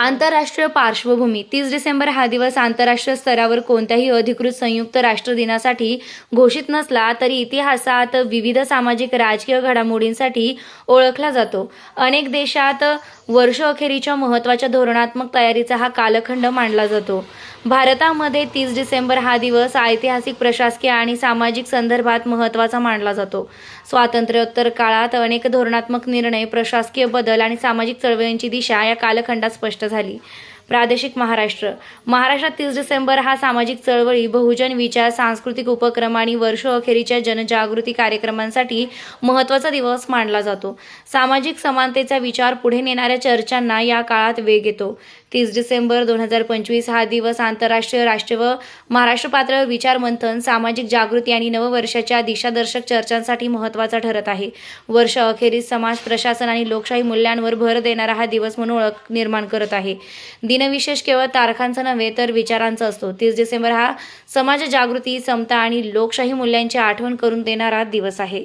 आंतरराष्ट्रीय पार्श्वभूमी. तीस डिसेंबर हा दिवस आंतरराष्ट्रीय स्तरावर कोणत्याही अधिकृत संयुक्त राष्ट्र दिनासाठी घोषित नसला तरी इतिहासात विविध सामाजिक राजकीय घडामोडींसाठी ओळखला जातो. अनेक देशात वर्षअखेरीच्या महत्त्वाच्या धोरणात्मक तयारीचा हा कालखंड मानला जातो. भारतामध्ये तीस डिसेंबर हा दिवस ऐतिहासिक प्रशासकीय आणि सामाजिक संदर्भात महत्त्वाचा मानला जातो. स्वातंत्र्योत्तर काळात अनेक धोरणात्मक निर्णय प्रशासकीय बदल आणि सामाजिक चळवळींची दिशा या कालखंडात स्पष्ट झाली. प्रादेशिक महाराष्ट्र. महाराष्ट्रात तीस डिसेंबर हा सामाजिक चळवळी बहुजन विचार सांस्कृतिक उपक्रम आणि वर्षअखेरीच्या जनजागृती कार्यक्रमांसाठी महत्त्वाचा दिवस मानला जातो. सामाजिक समानतेचा विचार पुढे नेणाऱ्या चर्चांना या काळात वेग येतो. तीस डिसेंबर दोन हजार पंचवीस हा दिवस आंतरराष्ट्रीय राष्ट्र व महाराष्ट्र पात्र विचार मंथन सामाजिक जागृती आणि नववर्षाच्या दिशादर्शक चर्चांसाठी महत्त्वाचा ठरत आहे. वर्ष अखेरीस समाज प्रशासन आणि लोकशाही मूल्यांवर भर देणारा हा दिवस म्हणून ओळख निर्माण करत आहे. दिनविशेष केवळ तारखांचा नव्हे तर विचारांचा असतो. तीस डिसेंबर हा समाज जागृती समता आणि लोकशाही मूल्यांची आठवण करून देणारा दिवस आहे.